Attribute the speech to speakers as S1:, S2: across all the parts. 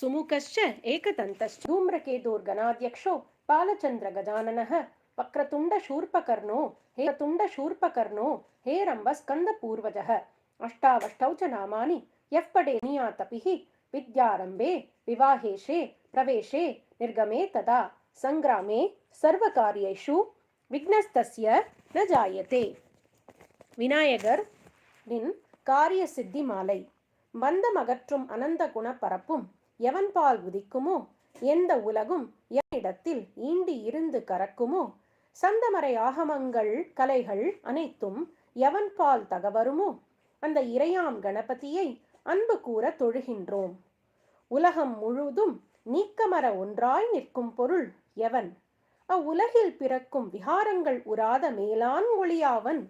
S1: सुमुखश्च एकदन्तश्च धूम्रकेतुर्गणाध्यक्षो बालचन्द्रगजाननः वक्रतुण्डशूर्पकर्णो हे तुण्डशूर्पकर्णो हे रम्भस्कन्दपूर्वजः अष्टावष्टौ च नामानि यः पठे नियातपिः विद्यारम्भे विवाहेशे प्रवेशे निर्गमे तदा सङ्ग्रामे सर्वकार्येषु விக்னஸ்தஸ்ய ந ஜாயத்தே விநாயகர் நின் காரிய சித்தி மாலை மந்தமகற்றும் அனந்த குண பரப்பும் எவன் பால் உதிக்குமோ எந்த உலகும் எவனிடத்தில் ஈண்டி இருந்து கறக்குமோ சந்தமறை ஆகமங்கள் கலைகள் அனைத்தும் எவன் பால் தகவருமோ அந்த இறையாம் கணபதியை அன்பு கூற தொழுகின்றோம் உலகம் முழுதும் நீக்கமர ஒன்றாய் நிற்கும் பொருள் எவன் அவ்வுலகில் பிறக்கும் விகாரங்கள் உராத மேலான் ஒளியாவன்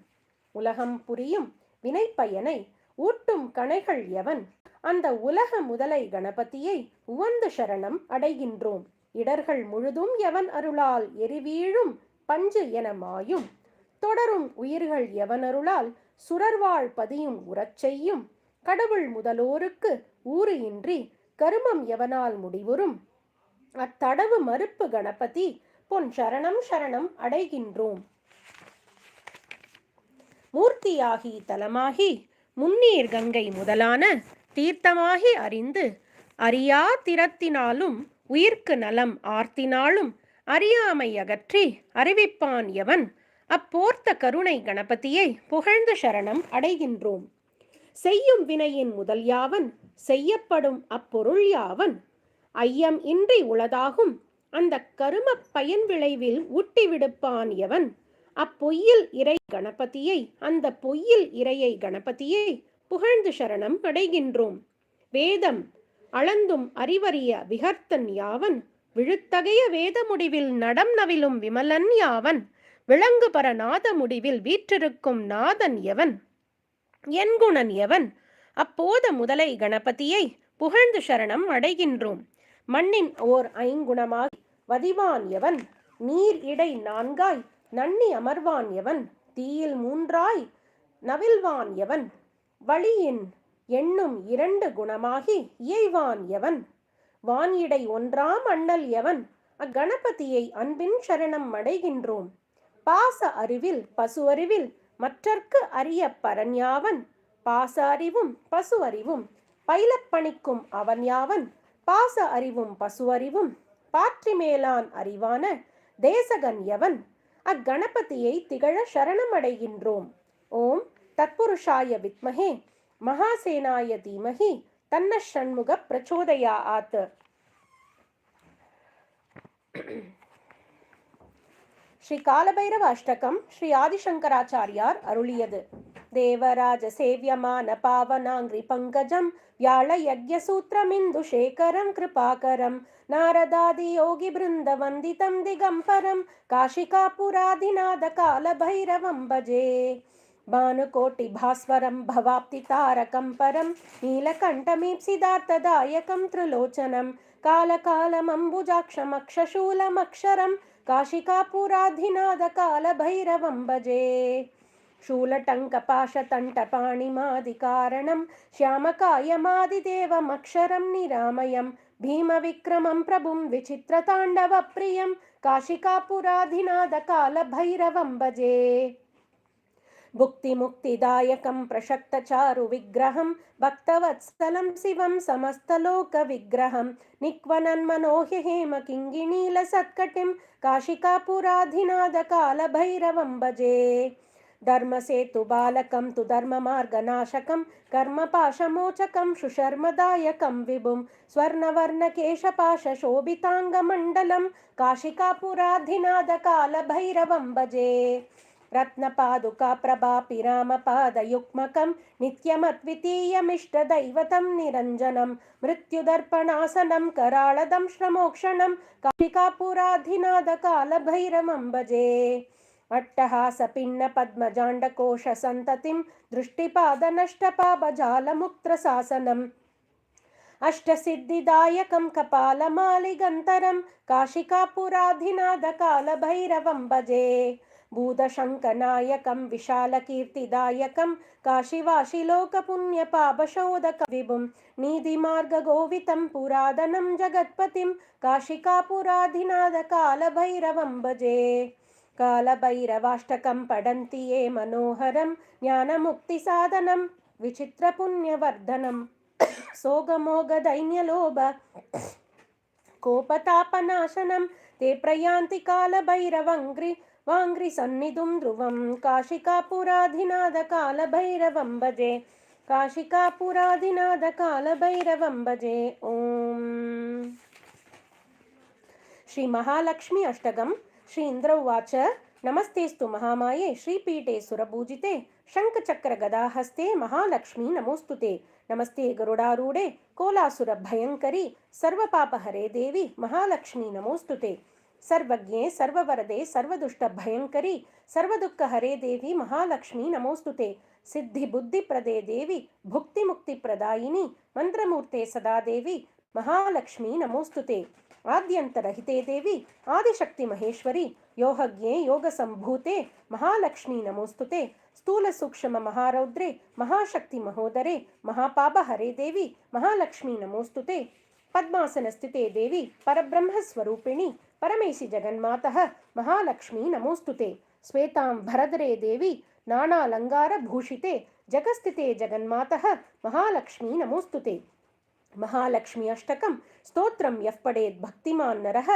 S1: உலகம் புரியும் வினைப்பயனை ஊட்டும் கணைகள் எவன் அந்த உலக முதலை கணபதியை உவந்து சரணம் அடைகின்றோம் இடர்கள் முழுதும் எவன் அருளால் எரிவீழும் பஞ்சு என மாயும் தொடரும் உயிர்கள் எவனருளால் சுரர்வாழ் பதியும் உறச் செய்யும் கடவுள் முதலோருக்கு ஊறு இன்றி கருமம் எவனால் முடிவுறும் அத்தடவு மறுப்பு கணபதி பொன் சரணம் சரணம் அடைகின்றோம் மூர்த்தியாகி தலமாகி முன்னீர் கங்கை முதலான தீர்த்தமாகி அறிந்து அறியா திறத்தினாலும் உயிர்க்கு நலம் ஆர்த்தினாலும் அறியாமை அகற்றி அறிவிப்பான் எவன் அப்போர்த்த கருணை கணபதியை புகழ்ந்து சரணம் அடைகின்றோம் செய்யும் வினையின் முதல் யாவன் செய்யப்படும் அப்பொருள் யாவன் ஐயம் இன்றி உளதாகும் அந்த கரும பயன் விளைவில் ஊட்டிவிடுப்பான் எவன் அப்பொய்யில் இறை கணபதியை அந்த பொய்யில் இறையை கணபதியை புகழ்ந்து சரணம் அடைகின்றோம் வேதம் அளந்தும் அறிவறிய விகர்த்தன் யாவன் விழுத்தகைய வேத முடிவில் நடம் நவிலும் விமலன் யாவன் விலங்கு பர நாத முடிவில் வீற்றிருக்கும் நாதன் எவன் என்குணன் எவன் அப்போத முதலை கணபதியை புகழ்ந்து சரணம் அடைகின்றோம் மண்ணின் ஓர் ஐங்குணமாக வதிவான் எவன் நீர் இடை நான்காய் நன்னி அமர்வான் எவன் தீயில் மூன்றாய் நவில்வான் எவன் வழியின் எண்ணும் இரண்டு குணமாகி இயைவான் எவன் வானிடை ஒன்றாம் அண்ணல் எவன் அக்கணபதியை அன்பின் சரணம் அடைகின்றோம் பாச அறிவில் பசு அறிவில் மற்றற்கு அறிய பரன் யாவன் பாச அறிவும் பசு அறிவும் பயிலப்பணிக்கும் அவன் யாவன் பாச அறிவும் பசு அறிவும் பாற்றி மேலான் அறிவான தேசகன் எவன் அக்கணபதியை திகழ சரணமடைகின்றோம் ஓம் தத்புருஷாய வித்மகே மகாசேனாய தீமகி தன்ன ஷண்முக பிரச்சோதயா ஆத் ஸ்ரீ காலபைரவ அஷ்டகம் ஸ்ரீ ஆதிசங்கராச்சாரியார் அருளியது தேவராஜ சேவியமான பாவனாங்கிரி பங்கஜம் வியாழ யஜ்யசூத்திரமிந்து சேகரம் கிருபாகரம் నారదాది యోగి బృందవందితం దిగంపరం కాళభైరవం భజే భానుకోటి భాస్వరం భవాప్తి తారకం పరం నీలకంఠమీప్సిదార్థదాయకం త్రిలోచనం కాలకాలమంబుజాక్షమక్షశూలమక్షరం కాళభైరవం భజే शूलटङ्कपाशतण्टपाणिमादिकारणं श्यामकायमादिदेवमक्षरं निरामयम् భీమవిక్రమం ప్రభుం విచిత్రతాండవప్రియం కాళభైరవం భజే भुक्तिमुक्तिदायकं प्रशक्तचारुविग्रहं भक्तवत्सलं शिवं समस्तलोकविग्रहं निक्वनन्मनोह्य हेमकिङ्गिणीलसत्कटिं काशिकापुराधिनादकालभैरवं भजे धर्मसे तु बालकं तु धर्ममार्गनाशकं कर्मपाशमोचकं सुशर्मदायकं विभुं भजे काशिकापुराधिनादकालभैरवम्बजे प्रभापि रामपादयुक्मकं नित्यमद्वितीयमिष्टदैवतं निरञ्जनं मृत्युदर्पणासनं कराळदं श्रमोक्षणं काशिकापुराधिनादकालभैरवम्बजे अट्टहासपिण्ड पद्मजाण्डकोश अष्टसिद्धिदायकं कपालमालिगन्तरं काशिकापुराधिनादकालभैरवं भजे भूतशङ्कनायकं विशालकीर्तिदायकं काशिवाशिलोकपुण्यपापशोधकं नीतिमार्गगोवितं नीधिमार्ग जगत्पतिं काशिकापुराधिनादकालभैरवं भजे कालभैरवाष्टकं पडन्ति ये मनोहरं ज्ञानमुक्तिसाधनं विचित्रपुण्यवर्धनं सोगमोगदैन्यलोभ कोपतापनाशनं ते प्रयान्ति कालभैरवङ्ग्रि वाङ्घ्रिसन्निधिं ध्रुवं काशिकापुराधिनादकालभैरवं भजे काशिकापुराधिनादकालभैरवं भजे ॐ श्रीमहालक्ष्मी अष्टगम् శ్రీ ఇంద్ర ఉవాచ నమస్తేస్తు మహామాయే శ్రీపీఠే సురభూజితే శంఖచక్ర గదాహస్తే మహాలక్ష్మి నమోస్తుతే నమస్తే గరుడారూడే కోలాసుర భయంకరి సర్వపాపహరే దేవి మహాలక్ష్మి నమోస్తుతే సర్వజ్ఞే సర్వవరదే సర్వదుష్ట భయంకరి సర్వదుఃఖ హరే దేవి మహాలక్ష్మి నమోస్తుతే సిద్ధి బుద్ధి ప్రదే దేవి భుక్తి ముక్తి ప్రదాయిని మంత్రమూర్తే సదాదేవి మహాలక్ష్మి నమోస్తుతే ಆದ್ಯಂತರಹಿತೇ ದೇವಿ ಆದಿಶಕ್ತಿ ಮಹೇಶ್ವರಿ ಯೋಹಜ್ಞೆ ಯೋಗ ಸಂಭೂತೆ ಮಹಾಲಕ್ಷ್ಮೀ ನಮೋಸ್ತುತೆ ಸ್ಥೂಲ ಸೂಕ್ಷ್ಮ ಮಹಾರೌದ್ರೆ ಮಹಾಶಕ್ತಿ ಮಹೋದರೆ ಹರೇ ದೇವಿ ಮಹಾಲಕ್ಷ್ಮೀ ನಮೋಸ್ತುತೆ ಪದ್ಮಾಸನ ಸ್ಥಿತೆ ದೇವಿ ಸ್ವರೂಪಿಣಿ ಪರಮೇಶಿ ಜಗನ್ಮಾತಃ ಮಹಾಲಕ್ಷ್ಮಿ ನಮೋಸ್ತುತೆ ಶ್ವೇತಾಂ ಭರದರೇ ದೇವಿ ಭೂಷಿತೆ ಜಗಸ್ಥಿತೆ ಜಗನ್ಮಾತಃ ಮಹಾಲಕ್ಷ್ಮಿ ನಮೋಸ್ತುತೆ महालक्ष्मी अष्टकं स्तोत्रं यः भक्तिमान् नरः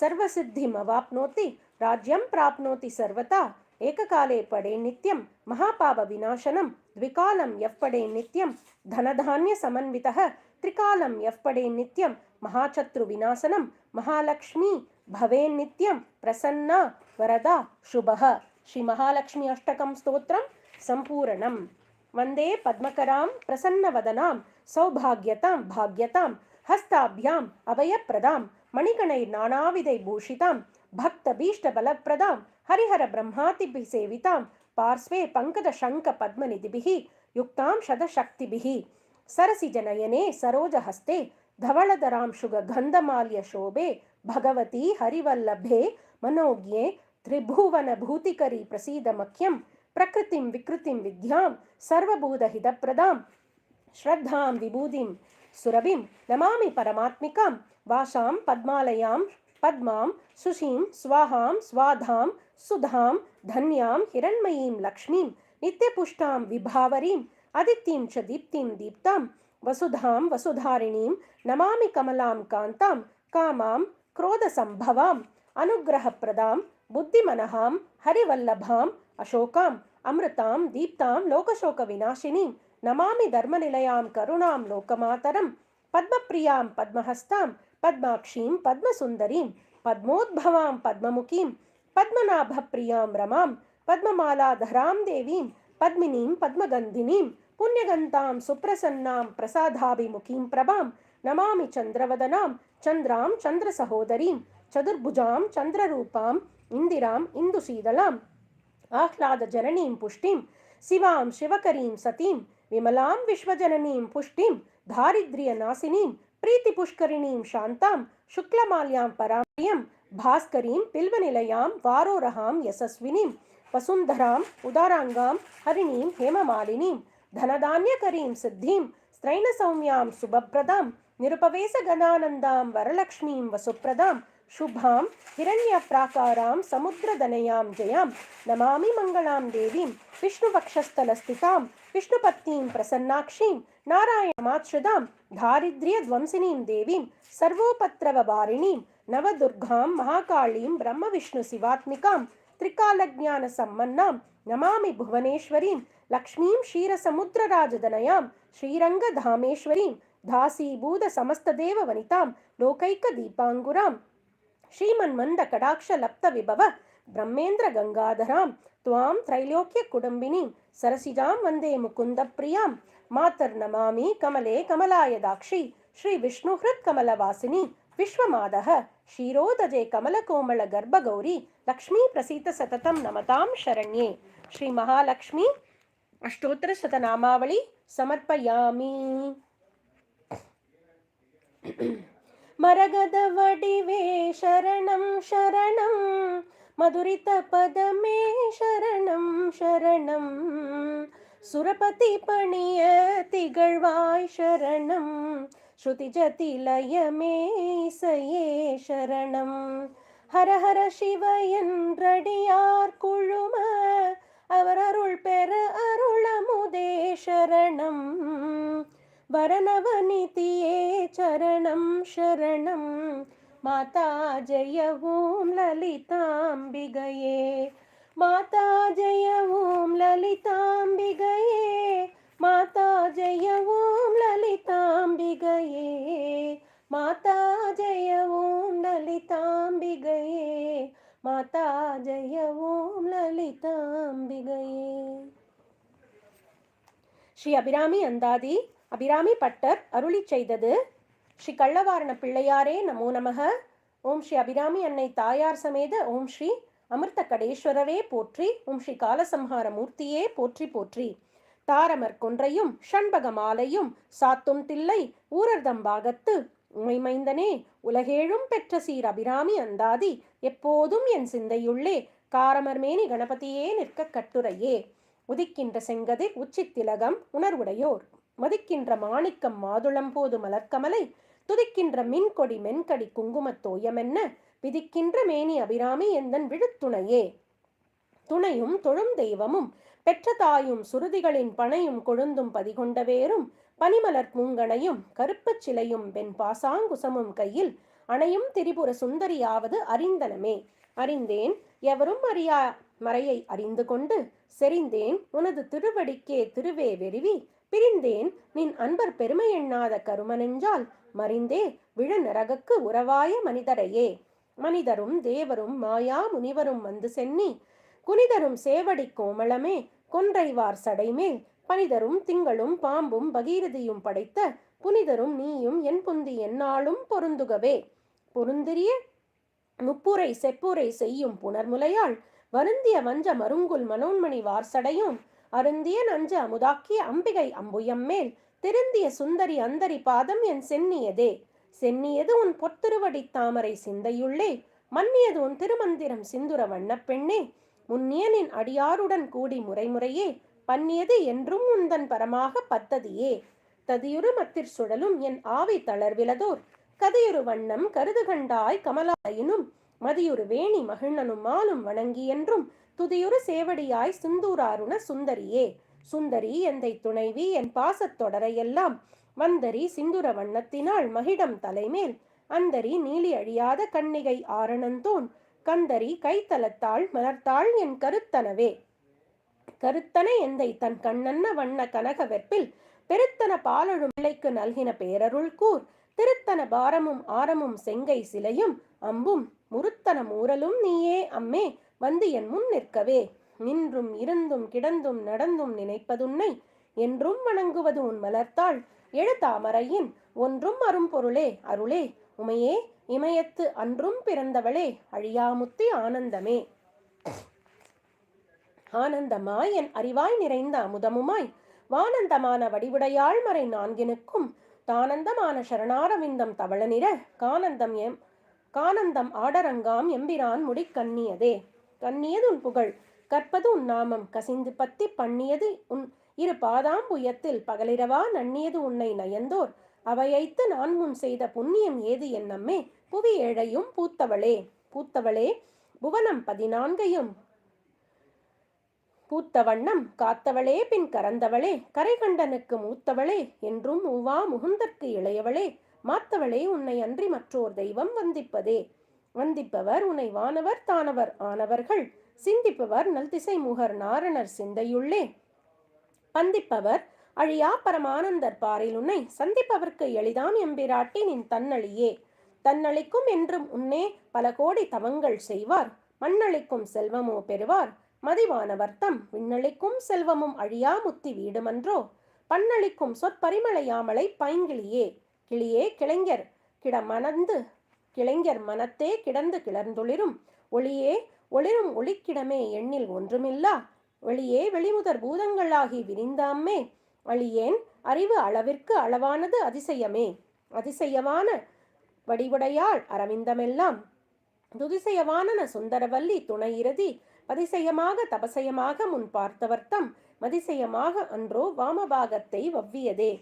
S1: सर्वसिद्धिमवाप्नोति राज्यं प्राप्नोति सर्वथा एककाले पडे नित्यं महापापविनाशनं द्विकालं यः पडे नित्यं धनधान्यसमन्वितः त्रिकालं यः नित्यं महाशत्रुविनाशनं महालक्ष्मी भवेन्नित्यं प्रसन्ना वरदा शुभः श्रीमहालक्ष्मी अष्टकं स्तोत्रं सम्पूर्णं वन्दे पद्मकरां प्रसन्नवदनां सौभाग्यतां भाग्यतां हस्ताभ्याम् अभयप्रदां मणिगणैर्नाणाविदैभूषितां भक्तभीष्टबलप्रदां सेवितां पार्श्वे पङ्कजशङ्कपद्मनिधिभिः युक्तां शतशक्तिभिः सरसिजनयने सरोजहस्ते धवलधरांशुगन्धमाल्यशोभे भगवती हरिवल्लभे मनोज्ञे त्रिभुवनभूतिकरी प्रसीदमख्यं प्रकृतिं विकृतिं विद्यां सर्वभूतहितप्रदां श्रद्धां विभूतिं सुरभिं नमामि परमात्मिकां वाशां पद्मालयां पद्मां सुशीं स्वाहां स्वाधां सुधां धन्यां हिरण्मयीं लक्ष्मीं नित्यपुष्टां विभावरीं अदित्यं च दीप्तिं दीप्तां वसुधां वसुधारिणीं नमामि कमलां कान्तां कामां क्रोधसम्भवाम् अनुग्रहप्रदां बुद्धिमनहां हरिवल्लभां अशोकाम् अमृतां दीप्तां लोकशोकविनाशिनीं నమామి ధర్మనిలయాం కరుణాం లోకమాతరం పద్మప్రియాం పద్మహస్తాం పద్మాక్షీం పద్మసుందరీం పద్మోద్భవాం పద్మముఖీం పద్మనాభప్రియాం రమాం పద్మమాలాధరాం దేవీం పద్మినీం పద్మగంధినీం పుణ్యగంతాం సుప్రసన్నాం ప్రసాదాభిముఖీం ప్రభాం నమామి చంద్రవదనాం చంద్రాం చంద్రసహోదరీం చతుర్భుజాం చంద్రరూపాం ఇందిరాం ఇందుశీదలాం ఆహ్లాదజననీం పుష్టిం శివాం శివకరీం సతీం విమలాం విశ్వజననీం పుష్టిం దారిద్ర్య నాశినీం ప్రీతి పుష్కరిణీం శాంతాం శుక్లమాల్యాం పరామయం భాస్కరీం పిల్వనిలయాం వారోరహాం యశస్వినీం వసుంధరాం ఉదారాంగాం హరిణీం హేమమాలినీం ధనధాన్యకరీం సిద్ధిం స్త్రైణ సౌమ్యాం శుభప్రదాం నిరుపవేశ గణానందాం వరలక్ష్మీం వసుప్రదాం शुभां हिरण्यप्राकारां समुद्रदनयां जयां नमामि मङ्गलां देवीं विष्णुवक्षस्थलस्थितां विष्णुपत्नीं प्रसन्नाक्षीं नारायणमाच्छ्रिदां धारिद्र्यध्वंसिनीं देवीं सर्वोपत्रववारिणीं नवदुर्गां महाकालीं ब्रह्मविष्णुशिवात्मिकां त्रिकालज्ञानसम्मन्नां नमामि भुवनेश्वरीं लक्ष्मीं क्षीरसमुद्रराजदनयां श्रीरङ्गधामेश्वरीं धासीभूतसमस्तदेववनितां लोकैकदीपाङ्गुराम् ಶ್ರೀಮನ್ಮಂದ ಕಟಾಕ್ಷ ಲಪ್ತ ವಿಭವ ಬ್ರಹ್ಮೇಂದ್ರ ಗಂಗಾಧರಾಂ ತ್ವಾಂ ತ್ರೈಲೋಕ್ಯ ಕುಟುಂಬಿನೀಂ ಸರಸಿಜಾಂ ವಂದೇ ಮುಕುಂದ ಪ್ರಿಯಾಂ ಮಾತರ್ ನಮಾಮಿ ಕಮಲೆ ಕಮಲಾಯ ದಾಕ್ಷಿ ಶ್ರೀ ವಿಷ್ಣು ಹೃತ್ ಕಮಲವಾಸಿನಿ ವಿಶ್ವಮಾದಃ ಕ್ಷೀರೋದಜೆ ಕಮಲಕೋಮಳ ಗರ್ಭಗೌರಿ ಲಕ್ಷ್ಮೀ ಪ್ರಸೀತ ಸತತಂ ನಮತಾಂ ಶರಣ್ಯೆ ಶ್ರೀ ಮಹಾಲಕ್ಷ್ಮಿ ಅಷ್ಟೋತ್ತರ ಶತನಾಮಾವಳಿ ಸಮರ್ಪಯಾಮಿ மரகத வடிவே சரணம் சரணம் மதுரித பதமே சரணம் சரணம் சுரபதி பணிய திகழ்வாய் சரணம் ஸ்ருதி லயமே இசையே சரணம் ஹர ஹர சிவ என்றடியார் குழும அவர் அருள் பெற அருளமுதே சரணம் भरणवनितये चरणं शरणं माता जय ॐ ललिताम्बिगये माता जय ॐ ललिताम्बिगये माता जय ॐ ललिताम्बिगये माता जय ॐ ललिताम्बिगये माता जय ॐ ललिताम्बिगये श्री अभिरामी अंदादी அபிராமி பட்டர் அருளி செய்தது ஸ்ரீ கள்ளவாரண பிள்ளையாரே நமோ நமக ஓம் ஸ்ரீ அபிராமி அன்னை தாயார் சமேத ஓம் ஸ்ரீ அமிர்த கடேஸ்வரரே போற்றி ஓம் ஸ்ரீ காலசம்ஹார மூர்த்தியே போற்றி போற்றி தாரமர் கொன்றையும் ஷண்பக மாலையும் சாத்தும் தில்லை ஊரர்தம் பாகத்து உமைமைந்தனே உலகேழும் பெற்ற சீர் அபிராமி அந்தாதி எப்போதும் என் சிந்தையுள்ளே காரமர்மேனி கணபதியே நிற்க கட்டுரையே உதிக்கின்ற செங்கதிர் திலகம் உணர்வுடையோர் மதிக்கின்ற மாணிக்கம் மாதுளம் போது மலர்க்கமலை துதிக்கின்ற மின்கொடி மென்கடி குங்குமத் தோயமென்ன பிதிக்கின்ற மேனி அபிராமி எந்தன் விழுத்துணையே துணையும் தொழும் தெய்வமும் பெற்ற தாயும் சுருதிகளின் பனையும் கொழுந்தும் பதிகொண்ட பனிமலர் பூங்கனையும் கருப்புச் சிலையும் வெண் பாசாங்குசமும் கையில் அணையும் திரிபுர சுந்தரியாவது அறிந்தனமே அறிந்தேன் எவரும் அறியா மறையை அறிந்து கொண்டு செறிந்தேன் உனது திருவடிக்கே திருவே வெறிவி பிரிந்தேன் நின் அன்பர் பெருமை எண்ணாத கருமனென்றால் மறிந்தே விழ நரகக்கு உறவாய மனிதரையே மனிதரும் தேவரும் மாயா முனிவரும் வந்து சென்னி குனிதரும் சேவடி கோமளமே கொன்றைவார் சடைமேல் பனிதரும் திங்களும் பாம்பும் பகீரதியும் படைத்த புனிதரும் நீயும் என் புந்தி என்னாலும் பொருந்துகவே பொருந்திரிய முப்புரை செப்புரை செய்யும் புனர்முலையால் வருந்திய வஞ்ச மருங்குல் மனோன்மணி வார்சடையும் அருந்திய நஞ்சு அமுதாக்கிய அம்பிகை அம்புயம் மேல் திருந்திய சுந்தரி அந்தரி பாதம் என் சென்னியதே சென்னியது உன் பொத்திருவடி தாமரை சிந்தையுள்ளே மன்னியது உன் திருமந்திரம் சிந்துர வண்ண பெண்ணே முன்னியனின் அடியாருடன் கூடி முறைமுறையே பன்னியது என்றும் உந்தன் பரமாக பத்ததியே ததியுறு மத்திர் சுழலும் என் ஆவி தளர்விலதோர் கதையுறு வண்ணம் கருது கண்டாய் கமலாயினும் மதியுறு வேணி மகிழ்னனும் மாலும் வணங்கி என்றும் துதியுறு சேவடியாய் சிந்தூராருண சுந்தரியே சுந்தரி எந்தை துணைவி என் பாசத்தொடரையெல்லாம் வந்தரி சிந்துர வண்ணத்தினால் மகிடம் தலைமேல் அந்தரி நீலி அழியாத கண்ணிகை ஆரணந்தோன் கந்தரி கைத்தலத்தாள் மலர்த்தாள் என் கருத்தனவே கருத்தனை எந்தை தன் கண்ணன்ன வண்ண கனக வெப்பில் பெருத்தன பாலழும் பிள்ளைக்கு நல்கின பேரருள் கூர் திருத்தன பாரமும் ஆரமும் செங்கை சிலையும் அம்பும் முருத்தன மூரலும் நீயே அம்மே வந்து என் முன் நிற்கவே நின்றும் இருந்தும் கிடந்தும் நடந்தும் நினைப்பதுன்னை என்றும் வணங்குவது உன் மலர்த்தாள் எழுத்தாமரையின் ஒன்றும் அரும்பொருளே அருளே உமையே இமயத்து அன்றும் பிறந்தவளே அழியாமுத்தி ஆனந்தமே ஆனந்தமாய் என் அறிவாய் நிறைந்த அமுதமுமாய் வானந்தமான வடிவுடையாள் மறை நான்கினுக்கும் தானந்தமான சரணாரவிந்தம் தவளநிற கானந்தம் எம் கானந்தம் ஆடரங்காம் எம்பிரான் முடிக்கண்ணியதே கண்ணியது உன் புகழ் கற்பது உன் நாமம் கசிந்து பத்தி பண்ணியது உன் இரு பாதாம்புயத்தில் பகலிரவா நன்னியது உன்னை நயந்தோர் அவையைத்து நான் முன் செய்த புண்ணியம் ஏது என்னம்மே புவி ஏழையும் பூத்தவளே பூத்தவளே புவனம் பதினான்கையும் பூத்த வண்ணம் காத்தவளே பின் கரந்தவளே கரைகண்டனுக்கு மூத்தவளே என்றும் உவா முகுந்தற்கு இளையவளே மாத்தவளே உன்னை அன்றி மற்றோர் தெய்வம் வந்திப்பதே வந்திப்பவர் உனை வானவர் தானவர் ஆனவர்கள் சிந்திப்பவர் நல்திசை முகர் நாரணர் சிந்தையுள்ளே பந்திப்பவர் அழியா பரமானந்தர் பாரில் உன்னை சந்திப்பவர்க்கு எளிதாம் எம்பிராட்டி நின் தன்னழியே தன்னளிக்கும் என்றும் உன்னே பல கோடி தவங்கள் செய்வார் மண்ணளிக்கும் செல்வமோ பெறுவார் மதிவானவர்த்தம் விண்ணளிக்கும் செல்வமும் அழியா முத்தி வீடுமன்றோ பண்ணளிக்கும் சொற்பரிமளையாமலை பைங்கிளியே கிளியே கிளைஞர் கிடமணந்து கிளைஞர் மனத்தே கிடந்து கிளர்ந்துளிரும் ஒளியே ஒளிரும் ஒளிக்கிடமே எண்ணில் ஒன்றுமில்லா வெளியே வெளிமுதற் பூதங்களாகி விரிந்தாம்மே அழியேன் அறிவு அளவிற்கு அளவானது அதிசயமே அதிசயமான வடிவுடையாள் அரவிந்தமெல்லாம் துதிசயவான சுந்தரவல்லி துணை இறுதி அதிசயமாக தபசயமாக முன் பார்த்தவர்த்தம் மதிசயமாக அன்றோ வாமபாகத்தை வவ்வியதே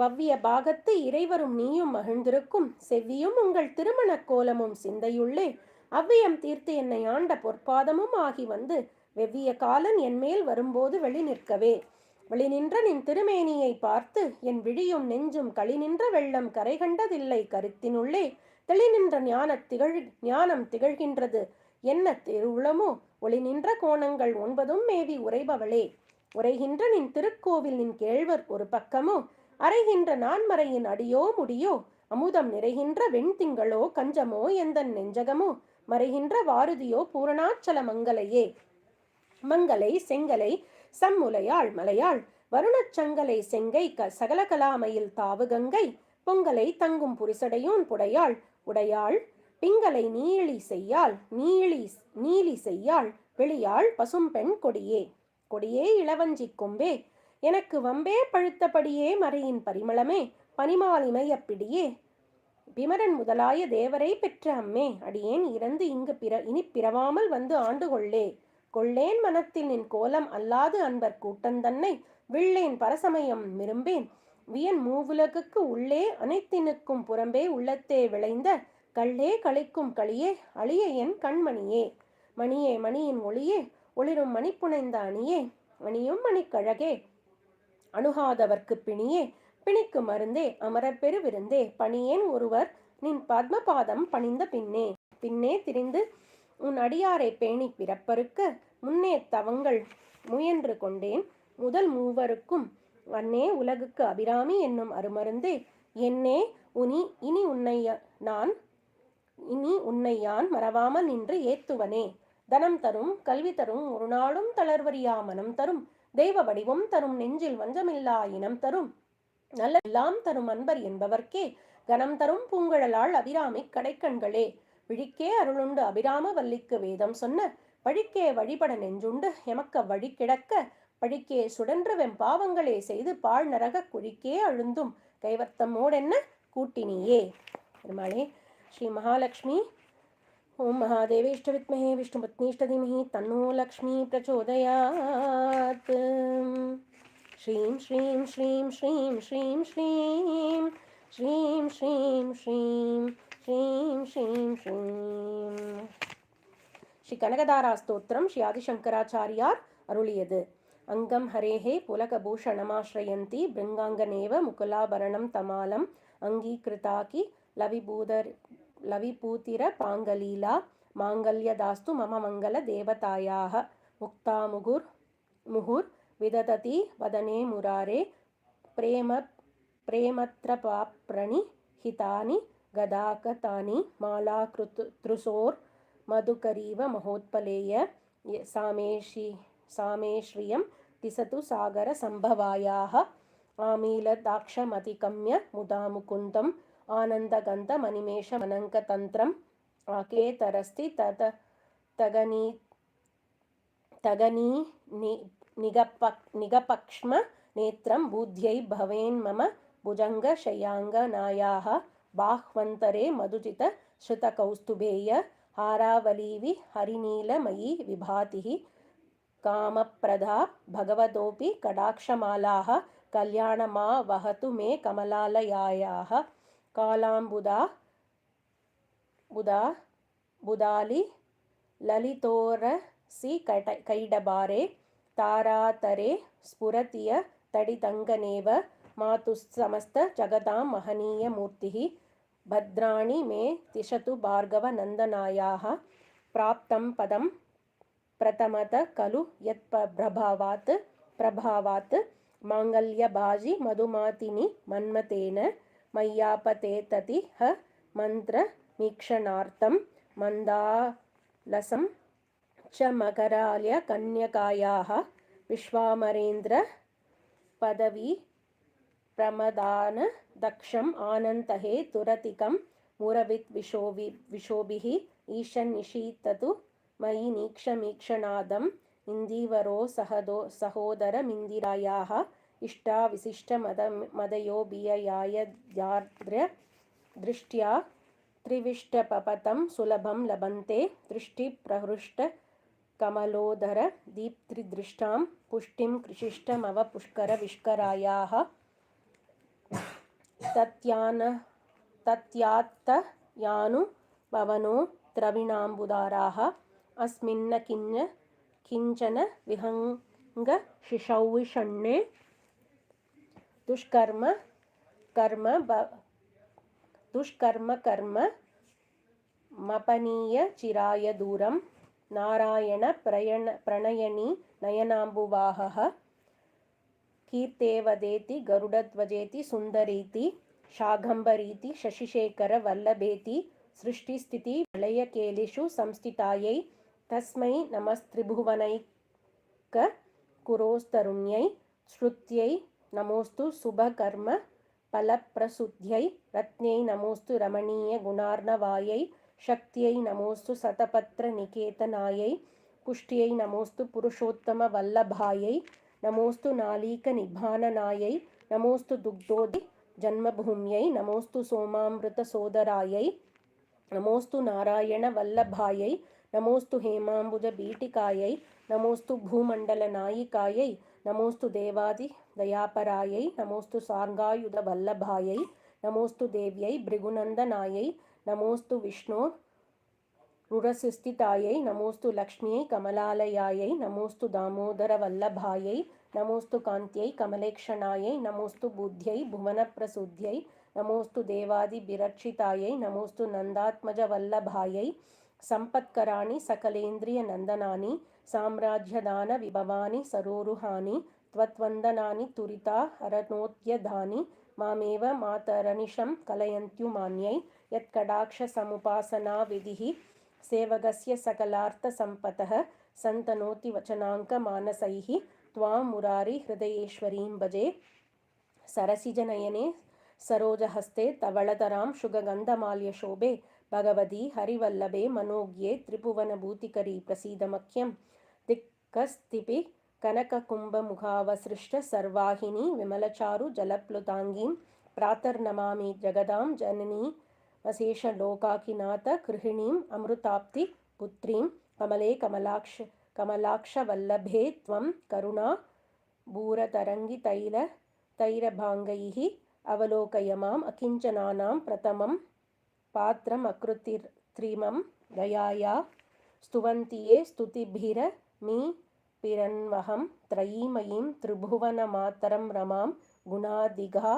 S1: வவ்விய பாகத்து இறைவரும் நீயும் மகிழ்ந்திருக்கும் செவ்வியும் உங்கள் திருமணக் கோலமும் சிந்தையுள்ளே அவ்வியம் தீர்த்து என்னை ஆண்ட பொற்பாதமும் ஆகி வந்து வெவ்விய காலன் என்மேல் வரும்போது வெளி நிற்கவே நின்ற நின் திருமேனியை பார்த்து என் விழியும் நெஞ்சும் களி நின்ற வெள்ளம் கரை கண்டதில்லை கருத்தினுள்ளே தெளிநின்ற ஞான திகழ் ஞானம் திகழ்கின்றது என்ன திருவுளமோ ஒளி நின்ற கோணங்கள் ஒன்பதும் மேவி உரைபவளே உரைகின்ற நின் திருக்கோவில் நின் கேழ்வர் ஒரு பக்கமோ அறைகின்ற நான்மறையின் அடியோ முடியோ அமுதம் நிறைகின்ற வெண்திங்களோ கஞ்சமோ எந்த நெஞ்சகமோ மறைகின்ற வாருதியோ பூரணாச்சல மங்கலையே மங்கலை செங்கலை சம்முலையாள் மலையாள் வருணச்சங்கலை செங்கை க சகல கலாமையில் தாவு கங்கை பொங்கலை தங்கும் புரிசடையோன் புடையாள் உடையாள் பிங்கலை நீளி செய்யாள் நீளி நீலி செய்யாள் வெளியாள் பசும்பெண் கொடியே கொடியே இளவஞ்சி கொம்பே எனக்கு வம்பே பழுத்தபடியே மறையின் பரிமளமே பனிமாலிமையப்பிடியே பிமரன் முதலாய தேவரை பெற்ற அம்மே அடியேன் இறந்து இங்கு பிற இனி பிறவாமல் வந்து ஆண்டு கொள்ளே கொள்ளேன் மனத்தில் நின் கோலம் அல்லாது அன்பர் கூட்டந்தன்னை விள்ளேன் பரசமயம் விரும்பேன் வியன் மூவுலகுக்கு உள்ளே அனைத்தினுக்கும் புறம்பே உள்ளத்தே விளைந்த கள்ளே களிக்கும் களியே அழிய என் கண்மணியே மணியே மணியின் ஒளியே ஒளிரும் மணி புனைந்த அணியே மணியும் மணிக்கழகே அணுகாதவர்க்கு பிணியே பிணிக்கு மருந்தே அமரர் பெருவிருந்தே பணியேன் ஒருவர் நின் பத்மபாதம் பணிந்த பின்னே பின்னே திரிந்து உன் அடியாரை பேணி பிறப்பருக்கு முன்னே தவங்கள் முயன்று கொண்டேன் முதல் மூவருக்கும் வன்னே உலகுக்கு அபிராமி என்னும் அருமருந்தே என்னே உனி இனி உன்னைய நான் இனி உன்னை யான் மறவாமல் நின்று ஏத்துவனே தனம் தரும் கல்வி தரும் ஒரு நாளும் தளர்வறியா மனம் தரும் தெய்வ வடிவம் தரும் நெஞ்சில் வஞ்சமில்லா இனம் தரும் நல்ல எல்லாம் தரும் அன்பர் என்பவர்க்கே கனம் தரும் பூங்குழலாள் அபிராமி கடைக்கண்களே விழிக்கே அருளுண்டு அபிராம வல்லிக்கு வேதம் சொன்ன பழிக்கே வழிபட நெஞ்சுண்டு எமக்க வழி கிடக்க பழிக்கே சுடன்று வெம்பாவங்களே செய்து பாழ் நரக குழிக்கே அழுந்தும் கைவர்த்தமோடென்ன கூட்டினியே பெருமாளே ஸ்ரீ மகாலட்சுமி ஓம் மகாதேவேஷ்ட வித்மஹே விஷ்ணு பத்னீஷ்ட தீமஹி தன்னோ லக்ஷ்மி பிரச்சோதயாத் ஸ்ரீம் ஸ்ரீம் ஸ்ரீம் ஸ்ரீம் ஸ்ரீம் ஸ்ரீம் ஸ்ரீம் ஸ்ரீம் ஸ்ரீம் ஸ்ரீம் ஸ்ரீம் ஸ்ரீம் ஸ்ரீ கனகதாரா ஸ்தோத்திரம் ஸ்ரீ ஆதிசங்கராச்சாரியார் அருளியது அங்கம் ஹரேஹே புலகபூஷணமாஸ்ரயந்தி பிருங்காங்கனேவ முகுலாபரணம் தமாலம் அங்கீகிருதாக்கி லவிபூதர் लविपूतिरपाङ्गलीला माङ्गल्यदास्तु मम मङ्गलदेवतायाः विदधति वदने मुरारे प्रेम प्रेमत्रपाप्रणि हितानि गदाकतानि मालाकृतृषोर्मधुकरीव महोत्पलेय सामेषि सामे तिसतु सागरसम्भवायाः आमीलदाक्षमतिकम्य मुदा मुकुन्तं आनन्दगन्धमनिमेषमनङ्कतन्त्रम् आकेतरस्ति तत तगनी तगनी नि निगपक् निगपक्ष्मनेत्रं बुध्यै भवेन्मम भुजङ्गशय्याङ्गनायाः बाह्वन्तरे मधुजितश्रुतकौस्तुभेयहारावलीविहरिनीलमयि विभातिः कामप्रधा भगवतोऽपि कटाक्षमालाः वहतु मे कमलालयायाः காலாம்புதா புதா புதாலி லலிதோர சி கட கைடபாரே ತಾರಾತರೆ ಸ್ಫುರತಿಯ ತಡಿತಂಗನೇವ ಮಾತು ಸಮಸ್ತ ಜಗತಾಂ ಮಹನೀಯ ಮೂರ್ತಿ ಭದ್ರಾಣಿ ಮೇ ತಿಶತು ಭಾರ್ಗವನಂದನಾಯಾ ಪ್ರಾಪ್ತಂ ಪದಂ ಪ್ರಥಮತ ಖಲು ಯತ್ ಪ್ರಭಾವಾತ್ ಪ್ರಭಾವಾತ್ ಮಾಂಗಲ್ಯಭಾಜಿ ಮಧುಮಾತಿನಿ ಮನ್ಮತೇನ मय्यापतेतति ह मन्त्रमीक्षणार्थं मन्दालसं च मकरालयकन्यकायाः विश्वामरेन्द्रपदवी प्रमदानदक्षम् आनन्तहे तुरतिकं मुरविद्विशोभि विशोभिः मयि नीक्षमीक्षणादम् इन्दिवरो सहदो सहोदरमिन्दिरायाः ಇಷ್ಟ ವಿಶಿಷ್ಟ ಮದ ಮದಯೋಬಿಯಾಯ ಯಾರ್ದ್ರ ದೃಷ್ಟ್ಯಾ ತ್ರಿವಿಷ್ಟಪಪತಂ ಸುಲಭಂ ಲಭಂತೆ ದೃಷ್ಟಿಪ್ರಹೃಷ್ಟ ಕಮಲೋದರ ದೀಪ್ತಿದೃಷ್ಟಾಂ ಪುಷ್ಟಿಂ ಕೃಷಿಷ್ಟಮವ ಪುಷ್ಕರ ವಿಷ್ಕರಾಯಾ ತತ್ಯಾನ ತತ್ಯಾತ್ತಯಾನು ಭವನೋ ದ್ರವಿಣಾಂಬುದಾರಾಹ अस्मिन्न किञ्च किञ्चन विहङ्गशिशौषण्ये दुष्कर्म कर्म कर्म दुष्कर्मकर्म मपनीयचिराय दूरं नारायणप्रयण प्रणयनी नयनाम्बुवाहः कीर्तेवदेति गरुडध्वजेति सुन्दरीति शाघम्बरीति शशिशेखरवल्लभेति सृष्टिस्थिति वलयकेलिषु संस्थितायै तस्मै नमस्त्रिभुवनैककुरोस्तरुण्यै श्रुत्यै நமோஸ்து சுபகர்ம பலப்பிரசுத்தியை ரத்னியை நமோஸ்து ரமணீய குணார்ணவாயை சக்தியை நமோஸ்து சதபத்ர நிகேதனாயை புஷ்டியை நமோஸ்து புருஷோத்தம வல்லபாயை நமோஸ்து நாளீக நிபானனாயை நமோஸ்து துக்தோதி ஜன்மபூமியை நமோஸ்து சோமாமிருத சோதராயை நமோஸ்து நாராயண வல்லபாயை நமோஸ்து ஹேமாம்புஜ பீட்டிகாயை நமோஸ்து பூமண்டல நாயிகாயை நமோஸ்து தேவாதி దయాపరాయై నమోస్తు సాంగాయుధ వల్లభాయై నమోస్తు దేవ్యై భృగునందనాయై నమోస్తు విష్ణు రురసుస్థితాయై నమోస్తు లక్ష్మీ కమలాలయాయై నమోస్తు దామోదర వల్లభాయై నమోస్తు కాంత్యై కమలేక్షణాయై నమోస్తు బుద్ధ్యై భువనప్రసుద్ధ్యై నమోస్తు దేవాదిభిరక్షితాయై నమోస్తు నందాత్మజ వల్లభాయై సంపత్కరాణి సకలేంద్రియ నందనాని సామ్రాజ్యదాన విభవాని సరోరుహాని त्वत्वन्दनानि तुरिता हरणोद्यधानि मामेव मातरनिशं कलयन्त्युमान्यै यत्कटाक्षसमुपासनाविधिः सेवकस्य सकलार्थसम्पतः वचनाङ्कमानसैः त्वां हृदयेश्वरीं भजे सरसिजनयने सरोजहस्ते तवळतरां शुगगन्धमाल्यशोभे भगवती हरिवल्लभे मनोज्ञे त्रिभुवनभूतिकरी प्रसीदमख्यं तिक्कस्तिपि கனககும்பமுகாவசிருஷ்ட சர்வாகினி விமலச்சாரு ஜலப்லுதாங்கீம் பிராத்தர்நமாமி ஜெகதாம் ஜனனி அசேஷலோகாகிநாத கிருஹிணீம் அமிர்தாப்தி புத்ரீம் கமலே கமலாக்ஷ கமலாக்ஷவல்லபே துவம் கருணா பூரதரங்கி தைல தைரபாங்கை அவலோகயமாம் அகிஞ்சனானாம் பிரதமம் பாத்திரம் அக்ருத்திர் த்ரீமம் தயாயா ஸ்துவந்தியே ஸ்துதிபிர மீ पिरन्वहं त्रयीमयीं त्रिभुवनमातरं रमां गुणादिघा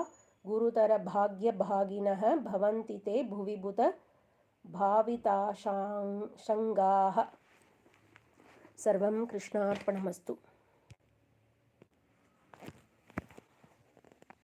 S1: गुरुतरभाग्यभागिनः भवन्ति ते भुवि भुतभाविताशां शङ्गाः सर्वं कृष्णार्पणमस्तु